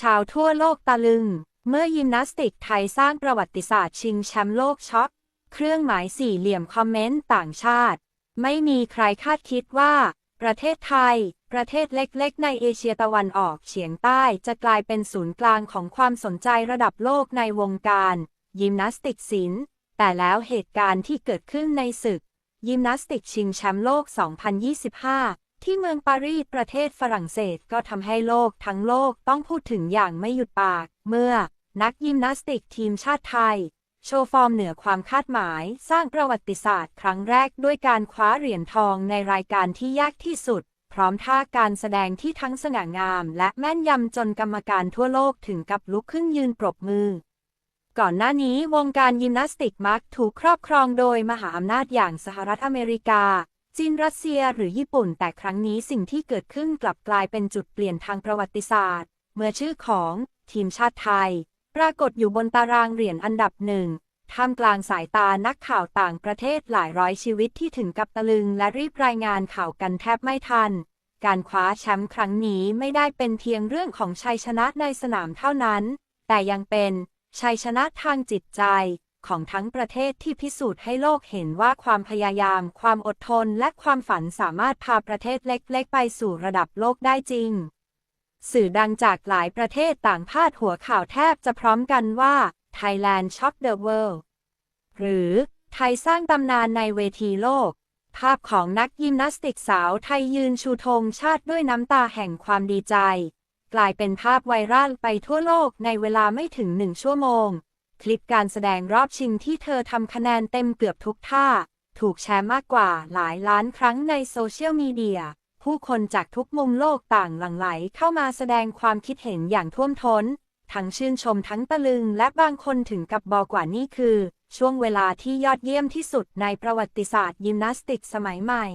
ชาวทั่วโลกตะลึง เมื่อยิมนาสติกไทยสร้างประวัติศาสตร์ชิงแชมป์โลกช็อกเครื่องหมายสี่เหลี่ยมคอมเมนต์ต่างชาติ ไม่มีใครคาดคิดว่า ประเทศไทย ประเทศเล็กๆ ในเอเชียตะวันออกเฉียงใต้จะกลายเป็นศูนย์กลางของความสนใจระดับโลกในวงการ ยิมนาสติกศิลป์แต่แล้วเหตุการณ์ที่เกิดขึ้นในศึก ยิมนาสติกชิงแชมป์โลก 2025 ที่เมืองปารีสประเทศฝรั่งเศสก็ทำให้โลกทั้งโลกต้องพูดถึงอย่างไม่หยุดปาก เมื่อ นักยิมนาสติกทีมชาติไทย โชว์ฟอร์มเหนือความคาดหมาย สร้างประวัติศาสตร์ครั้งแรกด้วยการคว้าเหรียญทองในรายการที่ยากที่สุด พร้อมท่าการแสดงที่ทั้งสง่างาม และแม่นยำจนกรรมการทั่วโลกถึงกับลุกขึ้นยืนปรบมือก่อนหน้านี้วงการยิมนาสติกมักถูกครอบครองโดยมหาอำนาจอย่างสหรัฐอเมริกา จีนรัสเซียหรือญี่ปุ่นแต่ครั้งนี้สิ่งที่เกิดขึ้นกลับกลายเป็นจุดเปลี่ยนทางประวัติศาสตร์ เมื่อชื่อของทีมชาติไทย ปรากฏอยู่บนตารางเหรียญอันดับหนึ่งท่ามกลางสายตานักข่าวต่างประเทศหลายร้อยชีวิตที่ถึงกับตะลึงและรีบรายงานข่าวกันแทบไม่ทัน การคว้าแชมป์ครั้งนี้ไม่ได้เป็นเพียงเรื่องของชัยชนะในสนามเท่านั้น แต่ยังเป็นชัยชนะทางจิตใจ ของทั้งประเทศที่พิสูจน์ให้โลกเห็นว่าความพยายาม ความอดทน และความฝันสามารถพาประเทศเล็กๆ ไปสู่ระดับโลกได้จริง สื่อดังจากหลายประเทศต่างพาดหัวข่าวแทบจะพร้อมกันว่า Thailand Shock the World หรือไทยสร้างตำนานในเวทีโลก ภาพของนักยิมนาสติกสาวไทยยืนชูธงชาติด้วยน้ำตาแห่งความดีใจ กลายเป็นภาพไวรัลไปทั่วโลกในเวลาไม่ถึงหนึ่งชั่วโมง คลิปการแสดงรอบชิงที่เธอทำคะแนนเต็มเกือบทุกท่า ถูกแชร์มากกว่าหลายล้านครั้งในโซเชียลมีเดีย ผู้คนจากทุกมุมโลกต่างหลั่งไหลเข้ามาแสดงความคิดเห็นอย่างท่วมท้น ทั้งชื่นชมทั้งตะลึงและบางคนถึงกับบอกว่านี่คือ ช่วงเวลาที่ยอดเยี่ยมที่สุดในประวัติศาสตร์ยิมนาสติกสมัยใหม่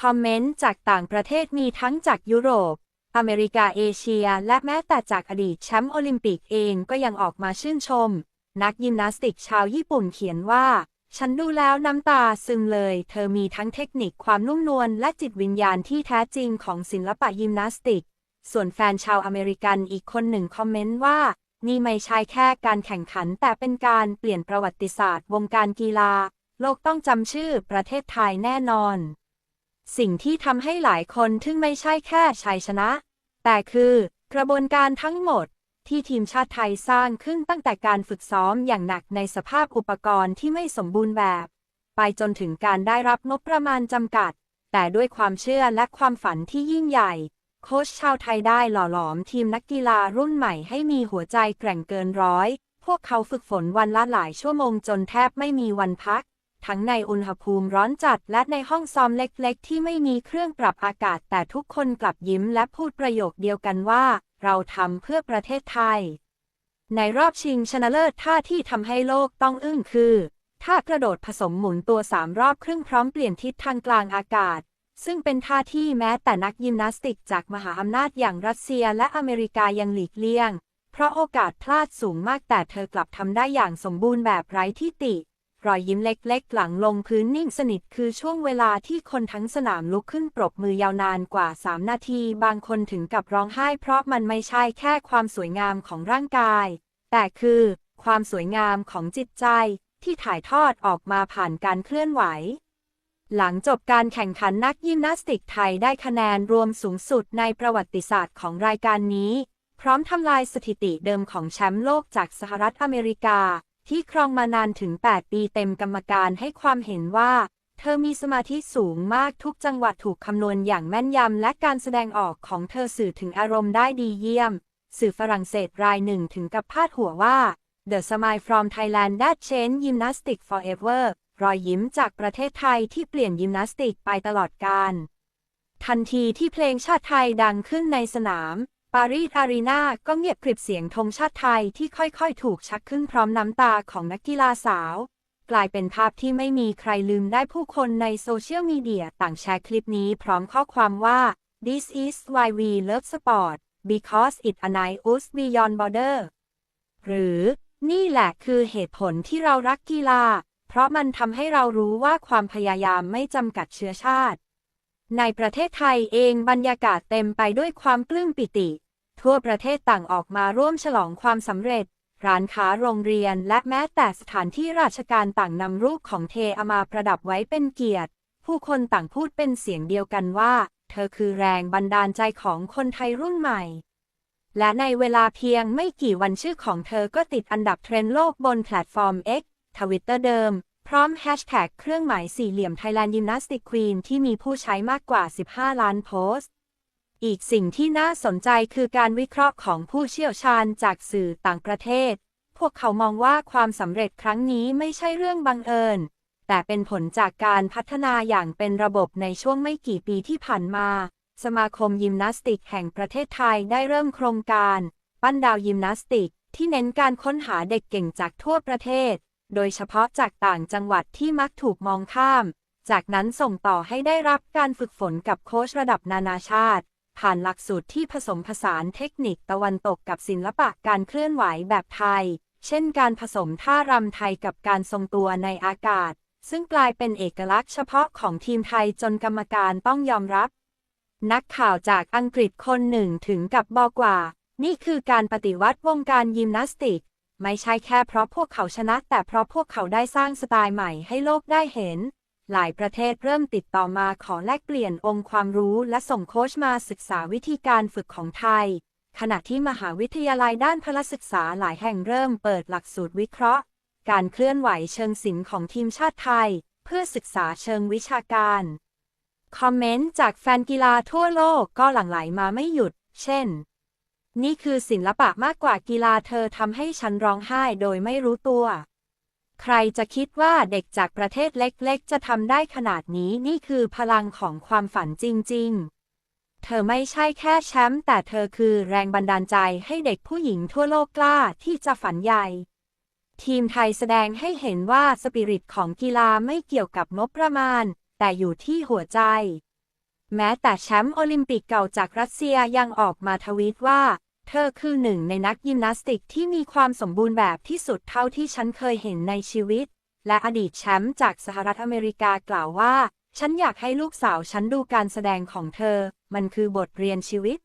คอมเมนต์จากต่างประเทศมีทั้งจากยุโรป อเมริกาเอเชีย และแม้แต่จากอดีตแชมป์โอลิมปิกเองก็ยังออกมาชื่นชม นักยิมนาสติกชาวญี่ปุ่นเขียนว่า ฉันดูแล้วน้ำตาซึมเลย เธอมีทั้งเทคนิคความนุ่มนวลและจิตวิญญาณที่แท้จริงของศิลปะยิมนาสติก ส่วนแฟนชาวอเมริกันอีกคนหนึ่งคอมเมนต์ว่า นี่ไม่ใช่แค่การแข่งขันแต่เป็นการเปลี่ยนประวัติศาสตร์ วงการกีฬา โลกต้องจำชื่อประเทศไทยแน่นอน สิ่งที่ทำให้หลายคนทึ่งไม่ใช่แค่ชัยชนะ แต่คือกระบวนการทั้งหมดที่ทีมชาติไทยสร้างขึ้นตั้งแต่การฝึกซ้อมอย่างหนักในสภาพอุปกรณ์ที่ไม่สมบูรณ์แบบ ไปจนถึงการได้รับงบประมาณจำกัด แต่ด้วยความเชื่อและความฝันที่ยิ่งใหญ่ โค้ชชาวไทยได้หล่อหลอมทีมนักกีฬารุ่นใหม่ให้มีหัวใจแกร่งเกินร้อย พวกเขาฝึกฝนวันละหลายชั่วโมงจนแทบไม่มีวันพัก ทั้งในอุณหภูมิร้อนจัดและในห้องซ้อมเล็กๆ ที่ไม่มีเครื่องปรับอากาศ แต่ทุกคนกลับยิ้มและพูดประโยคเดียวกันว่า เราทำเพื่อประเทศไทย ในรอบชิงชนะเลิศท่าที่ทำให้โลกต้องอึ้งคือท่ากระโดดผสมหมุนตัวสามรอบครึ่งพร้อมเปลี่ยนทิศทางกลางอากาศ ซึ่งเป็นท่าที่แม้แต่นักยิมนาสติกจากมหาอำนาจอย่างรัสเซียและอเมริกายังหลีกเลี่ยง เพราะโอกาสพลาดสูงมากแต่เธอกลับทำได้อย่างสมบูรณ์แบบไร้ที่ติ รอยยิ้มเล็กๆ หลังลงพื้นนิ่งสนิทคือช่วงเวลาที่คนทั้งสนามลุกขึ้นปรบมือยาวนานกว่า 3 นาที บางคนถึงกับร้องไห้เพราะมันไม่ใช่แค่ความสวยงามของร่างกาย แต่คือ ความสวยงามของจิตใจ ที่ถ่ายทอดออกมาผ่านการเคลื่อนไหว หลังจบการแข่งขันนักยิมนาสติกไทยได้คะแนนรวมสูงสุดในประวัติศาสตร์ของรายการนี้ พร้อมทำลายสถิติเดิมของแชมป์โลกจากสหรัฐอเมริกา ที่ครองมานานถึง 8 ปีเต็มกรรมการให้ความเห็นว่า เธอมีสมาธิสูงมากทุกจังหวัดถูกคำนวณอย่างแม่นยำ และการแสดงออกของเธอสื่อถึงอารมณ์ได้ดีเยี่ยม สื่อฝรั่งเศสรายหนึ่งถึงกับพาดหัวว่า The Smile from Thailand that changed gymnastics forever รอยยิ้มจากประเทศไทยที่เปลี่ยนยิมนาสติกไปตลอดกาลทันทีที่เพลงชาติไทยดังขึ้นในสนาม ปารีสอารีนาก็เงียบกริบเสียงธงชาติไทยที่ค่อยๆ ถูกชักขึ้นพร้อมน้ำตาของนักกีฬาสาว กลายเป็นภาพที่ไม่มีใครลืมได้ผู้คนในโซเชียลมีเดียต่างแชร์คลิปนี้พร้อมข้อความว่า This is why we love sport because it unites us beyond border หรือ นี่แหละคือเหตุผลที่เรารักกีฬา เพราะมันทำให้เรารู้ว่าความพยายามไม่จำกัดเชื้อชาติ ในประเทศไทยเองบรรยากาศเต็มไปด้วยความปลื้มปิติ ทั่วประเทศต่างออกมาร่วมฉลองความสำเร็จ ร้านค้าโรงเรียนและแม้แต่สถานที่ราชการต่างนำรูปของเทอามาประดับไว้เป็นเกียรติ ผู้คนต่างพูดเป็นเสียงเดียวกันว่า เธอคือแรงบันดาลใจของคนไทยรุ่นใหม่ และในเวลาเพียงไม่กี่วันชื่อของเธอก็ติดอันดับเทรนด์โลกบนแพลตฟอร์ม X ทวิตเตอร์เดิม พร้อมแฮชแท็กเครื่องหมายสี่เหลี่ยม Thailand Gymnastic Queen ที่มีผู้ใช้มากกว่า 15 ล้านโพสต์ อีกสิ่งที่น่าสนใจคือการวิเคราะห์ของผู้เชี่ยวชาญจากสื่อต่างประเทศ พวกเขามองว่าความสำเร็จครั้งนี้ไม่ใช่เรื่องบังเอิญ แต่เป็นผลจากการพัฒนาอย่างเป็นระบบในช่วงไม่กี่ปีที่ผ่านมา สมาคมยิมนาสติกแห่งประเทศไทยได้เริ่มโครงการ ปั้นดาวยิมนาสติกที่เน้นการค้นหาเด็กเก่งจากทั่วประเทศ โดยเฉพาะจากต่างจังหวัดที่มักถูกมองข้าม จากนั้นส่งต่อให้ได้รับการฝึกฝนกับโค้ชระดับนานาชาติ ผ่านหลักสูตรที่ผสมผสานเทคนิคตะวันตกกับศิลปะการเคลื่อนไหวแบบไทย เช่นการผสมท่ารำไทยกับการทรงตัวในอากาศ ซึ่งกลายเป็นเอกลักษณ์เฉพาะของทีมไทยจนกรรมการต้องยอมรับ นักข่าวจากอังกฤษคนหนึ่งถึงกับบอกว่า นี่คือการปฏิวัติวงการยิมนาสติก ไม่ใช่แค่เพราะพวกเขาชนะ แต่เพราะพวกเขาได้สร้างสไตล์ใหม่ให้โลกได้เห็น หลายประเทศเริ่มติดต่อมาขอแลกเปลี่ยนองค์ความรู้และส่งโค้ชมาศึกษาวิธีการฝึกของไทย ขณะที่มหาวิทยาลัยด้านพละศึกษาหลายแห่งเริ่มเปิดหลักสูตรวิเคราะห์ การเคลื่อนไหวเชิงศิลป์ของทีมชาติไทย เพื่อศึกษาเชิงวิชาการ คอมเมนต์จากแฟนกีฬาทั่วโลกก็หลั่งไหลมาไม่หยุด เช่น นี่คือศิลปะมากกว่ากีฬาเธอทำให้ฉันร้องไห้โดยไม่รู้ตัว ใครจะคิดว่าเด็กจากประเทศเล็กๆ จะทำได้ขนาดนี้นี่คือพลังของความฝันจริง ๆ เธอไม่ใช่แค่แชมป์แต่เธอคือแรงบันดาลใจให้เด็กผู้หญิงทั่วโลกกล้าที่จะฝันใหญ่ ทีมไทยแสดงให้เห็นว่าสปิริตของกีฬาไม่เกี่ยวกับงบประมาณ แต่อยู่ที่หัวใจแม้แต่แชมป์โอลิมปิกเก่าจากรัสเซียยังออกมาทวีตว่า เธอคือหนึ่งในนักยิมนาสติกที่มีความสมบูรณ์แบบที่สุดเท่าที่ฉันเคยเห็นในชีวิต และอดีตแชมป์จากสหรัฐอเมริกากล่าวว่า ฉันอยากให้ลูกสาวฉันดูการแสดงของเธอ มันคือบทเรียนชีวิต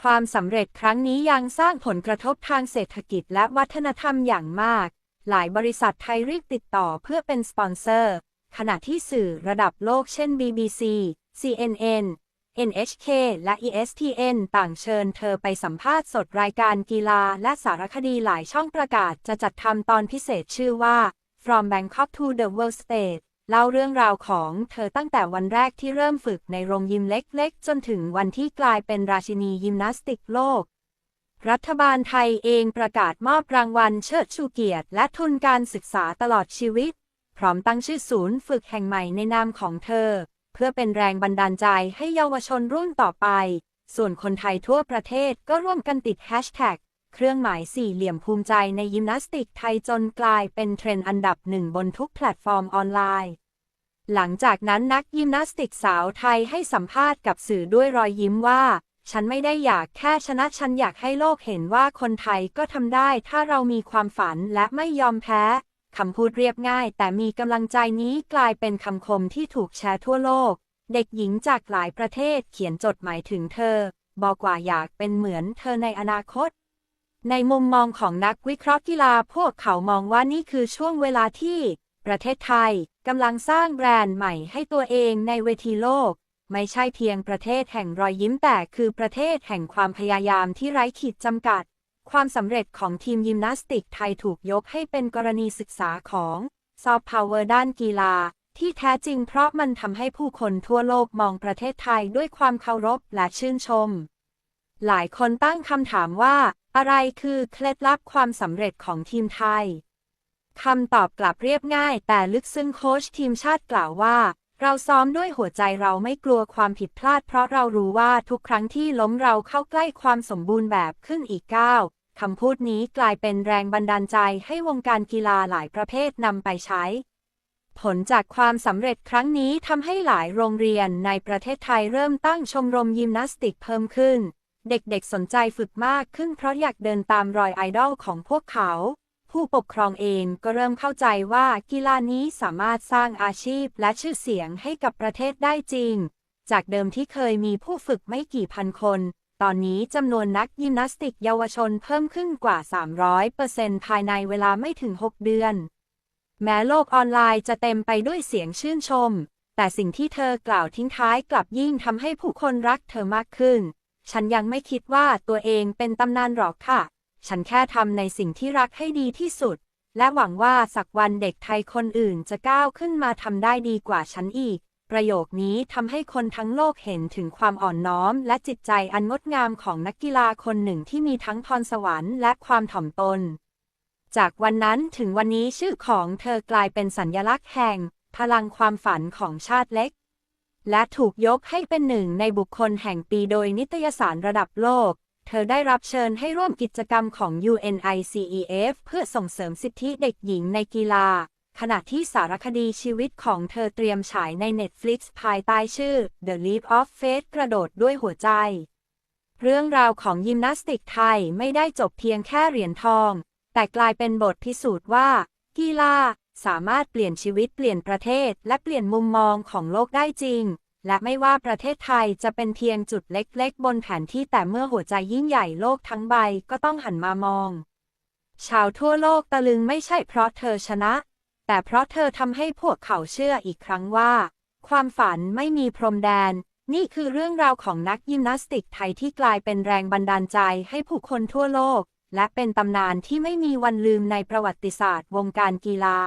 ความสำเร็จครั้งนี้ยังสร้างผลกระทบทางเศรษฐกิจและวัฒนธรรมอย่างมาก หลายบริษัทไทยรีบติดต่อเพื่อเป็นสปอนเซอร์ ขณะที่สื่อระดับโลกเช่น BBC CNN NHK และ ESPN ต่างเชิญเธอไปสัมภาษณ์สดรายการกีฬาและสารคดีหลายช่องประกาศจะจัดทำตอนพิเศษชื่อว่า From Bangkok to the World Stage เล่าเรื่องราวของเธอตั้งแต่วันแรกที่เริ่มฝึกในโรงยิมเล็กๆ จนถึงวันที่กลายเป็นราชินียิมนาสติกโลก รัฐบาลไทยเองประกาศมอบรางวัลเชิดชูเกียรติ และทุนการศึกษาตลอดชีวิต พร้อมตั้งชื่อศูนย์ฝึกแห่งใหม่ในนามของเธอ เพื่อเป็นแรงบันดาลใจให้เยาวชนรุ่นต่อไป ส่วนคนไทยทั่วประเทศก็ร่วมกันติดแฮชแท็กเครื่องหมายสี่เหลี่ยมภูมิใจในยิมนาสติกไทยจนกลายเป็นเทรนด์อันดับหนึ่งบนทุกแพลตฟอร์มออนไลน์ หลังจากนั้นนักยิมนาสติกสาวไทยให้สัมภาษณ์กับสื่อด้วยรอยยิ้มว่า ฉันไม่ได้อยากแค่ชนะฉันอยากให้โลกเห็นว่าคนไทยก็ทำได้ถ้าเรามีความฝันและไม่ยอมแพ้ คำพูดเรียบง่าย แต่มีกำลังใจนี้กลายเป็นคำคมที่ถูกแชร์ทั่วโลก เด็กหญิงจากหลายประเทศเขียนจดหมายถึงเธอ บอกว่าอยากเป็นเหมือนเธอในอนาคต ในมุมมองของนักวิเคราะห์กีฬาพวกเขามองว่านี่คือช่วงเวลาที่ ประเทศไทยกำลังสร้างแบรนด์ใหม่ให้ตัวเองในเวทีโลก ไม่ใช่เพียงประเทศแห่งรอยยิ้มแต่คือประเทศแห่งความพยายามที่ไร้ขีดจำกัด ความสำเร็จของทีมยิมนาสติกไทยถูกยกให้เป็นกรณีศึกษาของซอฟต์พาวเวอร์ด้านกีฬา ที่แท้จริงเพราะมันทำให้ผู้คนทั่วโลกมองประเทศไทยด้วยความเคารพและชื่นชม หลายคนตั้งคำถามว่า อะไรคือเคล็ดลับความสำเร็จของทีมไทยคำตอบกลับเรียบง่าย แต่ลึกซึ้งโค้ชทีมชาติกล่าวว่า เราซ้อมด้วยหัวใจเราไม่กลัวความผิดพลาด เพราะเรารู้ว่าทุกครั้งที่ล้มเราเข้าใกล้ความสมบูรณ์แบบขึ้นอีกก้าว คำพูดนี้กลายเป็นแรงบันดาลใจให้วงการกีฬาหลายประเภทนำไปใช้ ผลจากความสำเร็จครั้งนี้ทำให้หลายโรงเรียนในประเทศไทยเริ่มตั้งชมรมยิมนาสติกเพิ่มขึ้น เด็กๆสนใจฝึกมากขึ้นเพราะอยากเดินตามรอยไอดอลของพวกเขา ผู้ปกครองเองก็เริ่มเข้าใจว่ากีฬานี้สามารถสร้างอาชีพและชื่อเสียงให้กับประเทศได้จริง จากเดิมที่เคยมีผู้ฝึกไม่กี่พันคน ตอนนี้จำนวนนักยิมนาสติกเยาวชนเพิ่มขึ้นกว่า 300%ภายในเวลาไม่ถึง 6 เดือน แม้โลกออนไลน์จะเต็มไปด้วยเสียงชื่นชม แต่สิ่งที่เธอกล่าวทิ้งท้ายกลับยิ่งทำให้ผู้คนรักเธอมากขึ้น ฉันยังไม่คิดว่าตัวเองเป็นตำนานหรอกค่ะ ฉันแค่ทำในสิ่งที่รักให้ดีที่สุด และหวังว่าสักวันเด็กไทยคนอื่นจะก้าวขึ้นมาทำได้ดีกว่าฉันอีก ประโยคนี้ทำให้คนทั้งโลกเห็นถึงความอ่อนน้อม และจิตใจอันงดงามของนักกีฬาคนหนึ่งที่มีทั้งพรสวรรค์และความถ่อมตน จากวันนั้นถึงวันนี้ชื่อของเธอกลายเป็นสัญญลักษณ์แห่ง พลังความฝันของชาติเล็ก และถูกยกให้เป็นหนึ่งในบุคคลแห่งปีโดยนิตยสารระดับโลก เธอได้รับเชิญให้ร่วมกิจกรรมของ UNICEF เพื่อส่งเสริมสิทธิเด็กหญิงในกีฬา ขณะที่สารคดีชีวิตของเธอเตรียมฉายใน Netflix ภายใต้ชื่อ The Leap of Faith กระโดดด้วยหัวใจ เรื่องราวของยิมนาสติกไทยไม่ได้จบเพียงแค่เหรียญทอง แต่กลายเป็นบทพิสูจน์ว่า กีฬาสามารถเปลี่ยนชีวิตเปลี่ยนประเทศ และเปลี่ยนมุมมองของโลกได้จริง และไม่ว่าประเทศไทยจะเป็นเพียงจุดเล็ก ๆ บนแผนที่แต่เมื่อหัวใจยิ่งใหญ่โลกทั้งใบก็ต้องหันมามอง ชาวทั่วโลกตะลึงไม่ใช่เพราะเธอชนะ แต่เพราะเธอทำให้พวกเขาเชื่ออีกครั้งว่า ความฝันไม่มีพรมแดน นี่คือเรื่องราวของนักยิมนาสติกไทยที่กลายเป็นแรงบันดาลใจให้ผู้คนทั่วโลก และเป็นตำนานที่ไม่มีวันลืมในประวัติศาสตร์วงการกีฬา